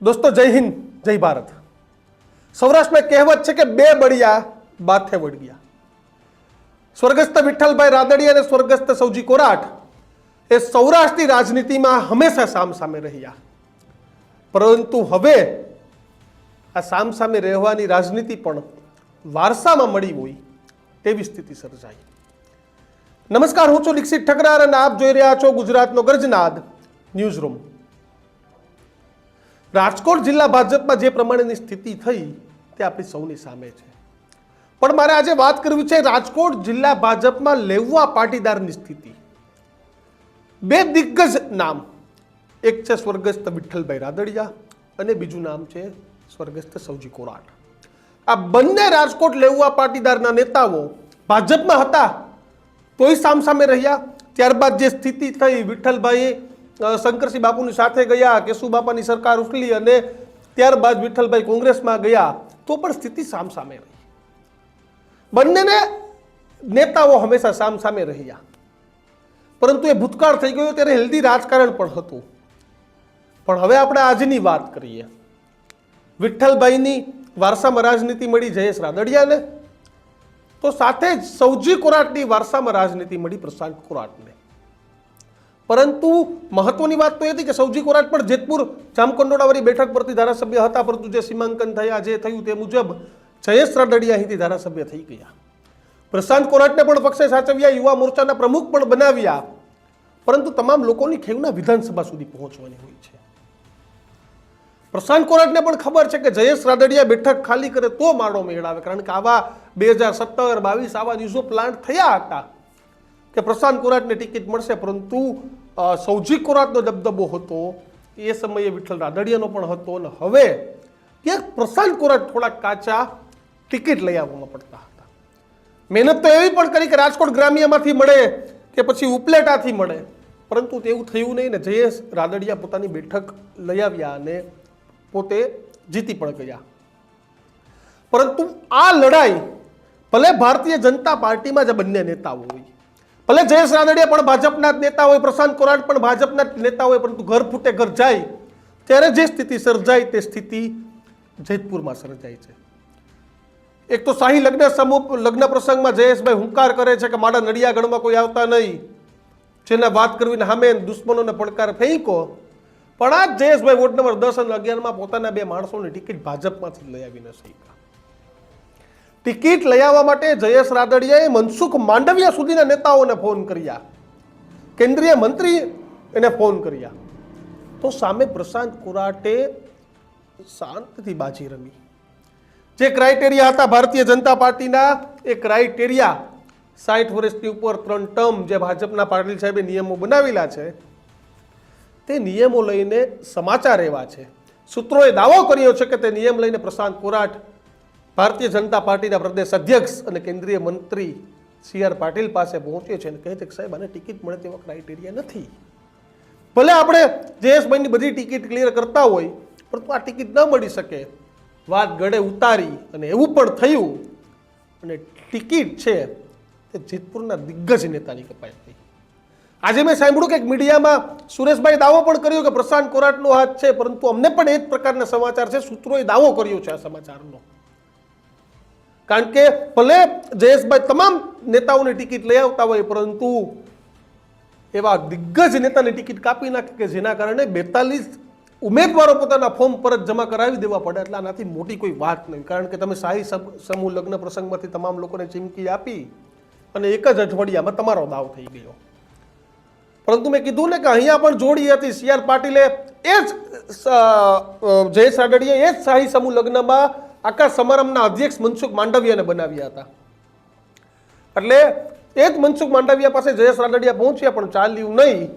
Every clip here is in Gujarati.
દોસ્તો જય હિન્દ જય ભારત સૌરાષ્ટ્રમાં કહેવત છે કે બે બળિયા બાથે વળગ્યા સ્વર્ગસ્થ વિઠ્ઠલભાઈ રાદડિયા અને સ્વર્ગસ્થ સૌજી કોરાટ એ સૌરાષ્ટ્રની રાજનીતિમાં હંમેશા સામસામે રહ્યા પરંતુ હવે આ સામસામે રહેવાની રાજનીતિ પણ વારસામાં મળી હોય તેવી સ્થિતિ સર્જાઈ નમસ્કાર હું છું દીક્ષિત ઠકરાર અને આપ જોઈ રહ્યા છો ગુજરાતનો ગર્જનાદ ન્યૂઝ રૂમ રાજકોટ જિલ્લા ભાજપમાં જે પ્રમાણેની સ્થિતિ થઈ તે આપણી સૌની સામે છે. પણ મારે આજે વાત કરવી છે રાજકોટ જિલ્લા ભાજપમાં લેવવા પાટીદારની સ્થિતિ. બે દિગ્ગજ નામ. એક છે સ્વર્ગસ્થ વિઠ્ઠલભાઈ રાદડિયા અને બીજું નામ છે સ્વર્ગસ્થ સૌજી કોરાટ. આ બંને રાજકોટ લેવવા પાટીદારના નેતાઓ ભાજપમાં હતા તોય સામસામે રહ્યા. ત્યારબાદ જે સ્થિતિ થઈ વિઠ્ઠલભાઈ અ, શંકરસિંહ બાપુની સાથે ગયા, કેશુ બાપાની સરકાર ઉઠલી અને ત્યારબાદ વિઠ્ઠલભાઈ કોંગ્રેસમાં ગયા, તો પણ સ્થિતિ સામસામે રહી. બંનેને નેતાઓ હંમેશા સામસામે રહ્યા. પરંતુ એ ભૂતકાળ થઈ ગયો ત્યારે હેલ્ધી રાજકારણ પણ હતું. પણ હવે આપણે આજની વાત કરીએ. વિઠ્ઠલભાઈની વારસામાં રાજનીતિ મળી જયેશ રાદડિયાને, તો સાથે જ સૌજી કોરાટની વારસામાં રાજનીતિ મળી પ્રશાંત કોરાટને. પરંતુ મહત્વની વાત તો એ હતી કે સૌજી કોરાટ પણ જેતપુર જામકંડોળાવાળી બેઠક પરથી ધારાસભ્ય હતા, પરંતુ જે સીમાંકન થયા, જે થયું તે મુજબ જયેશ રાદડિયા અહીંથી ધારાસભ્ય થઈ ગયા. પ્રશાંત કોરાટને પણ પક્ષે સાચવ્યા, યુવા મોરચાના પ્રમુખ પણ બનાવ્યા. પરંતુ તમામ લોકોની ખેવના વિધાનસભા સુધી પહોંચવાની હોય છે. પ્રશાંત કોરાટને પણ ખબર છે કે જયેશ રાદડિયા બેઠક ખાલી કરે તો માળો મેળાવે, કારણ કે આવા બે હજાર સત્તર બાવીસ આવા દિવસો પ્લાન્ટ થયા હતા કે પ્રશાંત કોરાટને ટિકિટ મળશે, પરંતુ સૌજી કોરાટનો દબદબો હતો, એ સમયે વિઠ્ઠલ રાદડિયાનો પણ હતો અને હવે ક્યાંક પ્રશાંત કોરાટ થોડાક કાચા ટિકિટ લઈ આવવામાં પડતા હતા. મહેનત તો એવી પણ કરી કે રાજકોટ ગ્રામ્યમાંથી મળે કે પછી ઉપલેટાથી મળે. પરંતુ તેવું થયું નહીં ને જયેશ રાદડિયા પોતાની બેઠક લઈ આવ્યા અને પોતે જીતી પણ ગયા. પરંતુ આ લડાઈ ભલે ભારતીય જનતા પાર્ટીમાં જ બંને નેતાઓ હોય ભલે જયેશ રાદડિયા પણ ભાજપના જ નેતા હોય પ્રશાંત કોરાટ પણ ભાજપના જ નેતા હોય પરંતુ ઘર ફૂટે ઘર જાય, ત્યારે જે સ્થિતિ સર્જાય તે સ્થિતિ જેતપુરમાં સર્જાય છે. એક તો શાહી લગ્ન સમૂહ, લગ્ન પ્રસંગમાં જયેશભાઈ હુંકાર કરે છે કે મારા નડિયાગઢમાં કોઈ આવતા નહીં. જેને વાત કરવીને સામે દુશ્મનોને પડકાર ફેંકો પણ આ જયેશભાઈ વોર્ડ નંબર દસ અને અગિયારમાં પોતાના બે માણસોની ટિકિટ ભાજપમાંથી લઈ આવીને શીખા ટિકિટ લઈ આવવા માટે જયેશ રાદડિયાએ મનસુખ માંડવિયા સુધીના નેતાઓને ફોન કર્યા. કેન્દ્રીય મંત્રી એને ફોન કર્યા. તો સામે પ્રશાંત કુરાટે શાંતથી બાજી રમી. જે ક્રાઇટેરિયા હતા ભારતીય જનતા પાર્ટીના, એ ક્રાઇટેરિયા સાઠ વર્ષની ઉપર ત્રણ ટર્મ જે ભાજપના પાટીલ સાહેબે નિયમો બનાવેલા છે, તે નિયમો લઈને સમાચાર એવા છે. સૂત્રોએ દાવો કર્યો છે કે તે નિયમ લઈને પ્રશાંત કોરાટ ભારતીય જનતા પાર્ટીના પ્રદેશ અધ્યક્ષ અને કેન્દ્રીય મંત્રી સી આર પાટીલ પાસે પહોંચે છે અને કહે છે કે સાહેબ, આને ટિકિટ મળે તેવા ક્રાઇટેરિયા નથી. ભલે આપણે જયેશભાઈની બધી ટિકિટ ક્લિયર કરતા હોય, પરંતુ આ ટિકિટ ન મળી શકે. વાત ગળે ઉતારી અને એવું પણ થયું અને ટિકિટ છે તે જેતપુરના દિગ્ગજ નેતાની કપાઈ ગઈ. આજે મેં સાંભળ્યું કે મીડિયામાં સુરેશભાઈ દાવો પણ કર્યો કે પ્રશાંત કોરાટનો હાથ છે, પરંતુ અમને પણ એ જ પ્રકારના સમાચાર છે. સૂત્રોએ દાવો કર્યો છે આ સમાચારનો. કારણ કે ભલે જયેશભાઈ તમામ નેતાઓની ટિકિટ લઈ આવતા હોય, પરંતુ એવા દિગ્ગજ નેતાની ટિકિટ કાપી નાખે કે જેના કારણે બેતાલીસ ઉમેદવારો પોતાના ફોર્મ પરત જમા કરાવી દેવા પડે, એટલે આનાથી મોટી કોઈ વાત નહીં. કારણ કે તમે શાહી સમ- સમૂહ લગ્ન પ્રસંગમાંથી તમામ લોકોને ચીમકી આપી અને એક જ અઠવાડિયામાં તમારો દાવ થઈ ગયો. પરંતુ મેં કીધું ને કે અહીંયા પણ જોડી હતી સી આર પાટીલે એ જ જયેશ રાદડિયા એ જ શાહી સમૂહ લગ્નમાં આખા સમારંભના અધ્યક્ષ મનસુખ માંડવિયાને બનાવ્યા હતા. એટલે એ જ મનસુખ માંડવિયા પાસે જયેશ રાદડિયા પહોંચ્યા, પણ ચાલ્યું નહીં.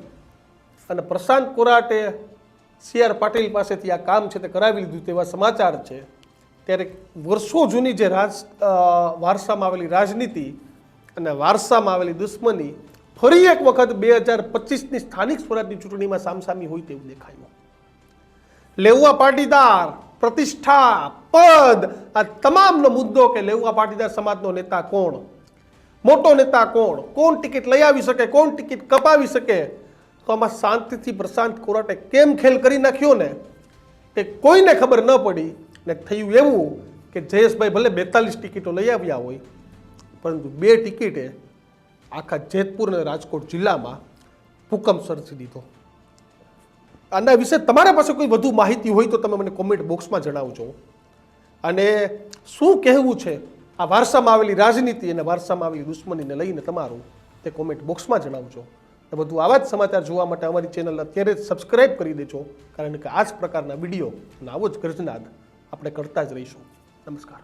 અને પ્રશાંત કોરાટે સી આર પાટીલ પાસેથી આ કામ છે તે કરાવી લીધું તેવા સમાચાર છે. ત્યારે વર્ષો જૂની જે રાજ વારસામાં આવેલી રાજનીતિ અને વારસામાં આવેલી દુશ્મની ફરી એક વખત બે હજાર પચીસની સ્થાનિક સ્વરાજની ચૂંટણીમાં સામસામી હોય તેવું દેખાયું. લેવા પાટીદાર પ્રતિષ્ઠા, પદ, આ તમામનો મુદ્દો કે લેવા પાટીદાર સમાજનો નેતા કોણ? મોટો નેતા કોણ? કોણ ટિકિટ લઈ આવી શકે? કોણ ટિકિટ કપાવી શકે? તો આમાં શાંતિથી પ્રશાંત કોરાટે કેમ ખેલ કરી નાખ્યો ને તે કોઈને ખબર ન પડી ને થયું એવું કે જયેશભાઈ ભલે બેતાલીસ ટિકિટો લઈ આવ્યા હોય, પરંતુ બે ટિકિટે આખા જેતપુર અને રાજકોટ જિલ્લામાં ભૂકંપ સર્જી દીધો. આના વિશે તમારા પાસે કોઈ વધુ માહિતી હોય તો તમે મને કોમેન્ટ બોક્સમાં જણાવજો. અને શું કહેવું છે? આ વારસામાં આવેલી રાજનીતિ અને વારસામાં આવેલી દુશ્મનીને લઈને તમારું તે કોમેન્ટ બોક્સમાં જણાવજો. તો બધું આવા જ સમાચાર જોવા માટે અમારી ચેનલ અત્યારે જ સબસ્ક્રાઇબ કરી દેજો, કારણ કે આ જ પ્રકારના વીડિયો અને આવો જ ગર્જનાદ આપણે કરતા જ રહીશું. નમસ્કાર.